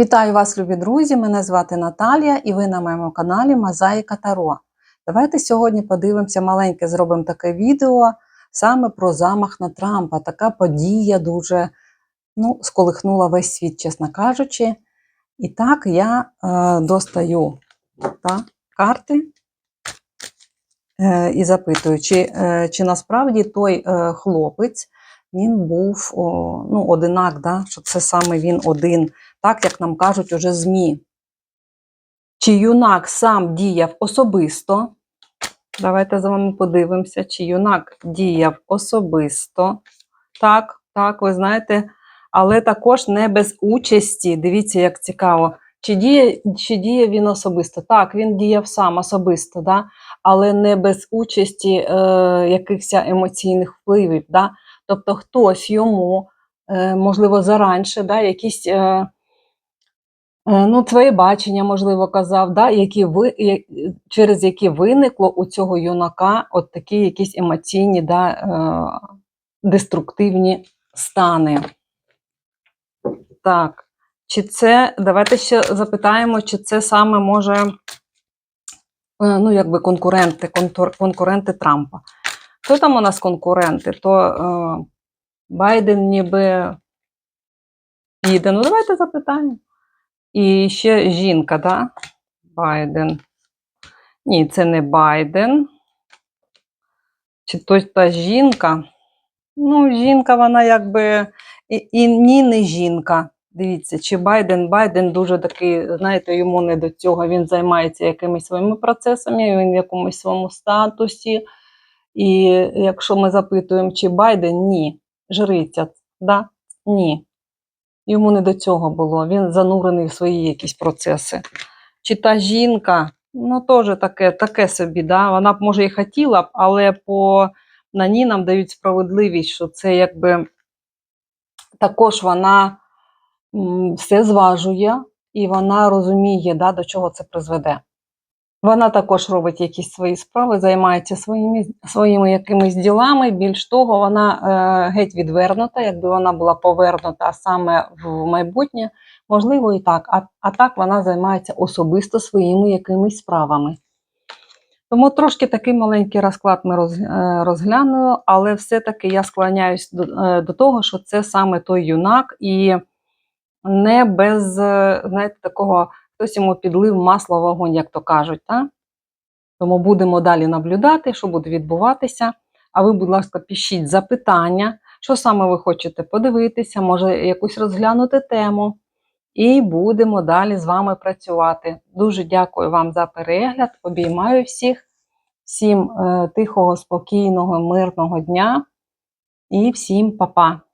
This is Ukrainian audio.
Вітаю вас, любі друзі! Мене звати Наталія і ви на моєму каналі Мозаїка Таро. Давайте сьогодні подивимося маленьке, зробимо таке відео саме про замах на Трампа. Така подія дуже ну, сколихнула весь світ, чесно кажучи. І так я е, достаю та, карти е, і запитую, чи, е, чи насправді той е, хлопець він був о, ну, одинак, да? що це саме він один так як нам кажуть уже ЗМІ. Чи юнак сам діяв особисто? Давайте з вами подивимося, чи юнак діяв особисто. Так, так, ви знаєте, але також не без участі. Дивіться, як цікаво. Чи діє, чи діє він особисто? Так, він діяв сам особисто, да? але не без участі е, якихось емоційних впливів. Да? Тобто хтось йому, е, можливо, заранше, да, якісь. Е, Ну, твоє бачення, можливо, казав, да, які ви, через які виникло у цього юнака от такі якісь емоційні, да, е, деструктивні стани. Так, чи це, давайте ще запитаємо, чи це саме може, е, ну, якби конкуренти, контур- конкуренти Трампа. Хто там у нас конкуренти? То е, Байден ніби їде. Ну, давайте запитаємо. І ще жінка, да? Байден. Ні, це не Байден. Чи то та жінка? Ну, жінка, вона якби. І, і ні, не жінка. Дивіться, чи Байден, Байден дуже такий, знаєте, йому не до цього. Він займається якимись своїми процесами, він в якомусь своєму статусі. І якщо ми запитуємо, чи Байден, ні. Жриця, да? Ні. Йому не до цього було. Він занурений в свої якісь процеси. Чи та жінка, ну теж таке, таке собі, да? вона б може і хотіла б, але по на ній нам дають справедливість, що це якби також вона все зважує і вона розуміє, да, до чого це призведе. Вона також робить якісь свої справи, займається своїми, своїми якимись ділами. Більш того, вона е, геть відвернута, якби вона була повернута саме в майбутнє, можливо, і так. А, а так вона займається особисто своїми якимись справами. Тому трошки такий маленький розклад ми е, розглянули, але все-таки я склоняюсь до, е, до того, що це саме той юнак, і не без, е, знаєте, такого хтось йому підлив масло в вогонь, як то кажуть. Та? Тому будемо далі наблюдати, що буде відбуватися. А ви, будь ласка, пишіть запитання, що саме ви хочете подивитися, може якусь розглянути тему. І будемо далі з вами працювати. Дуже дякую вам за перегляд. Обіймаю всіх, всім е, тихого, спокійного, мирного дня і всім па-па!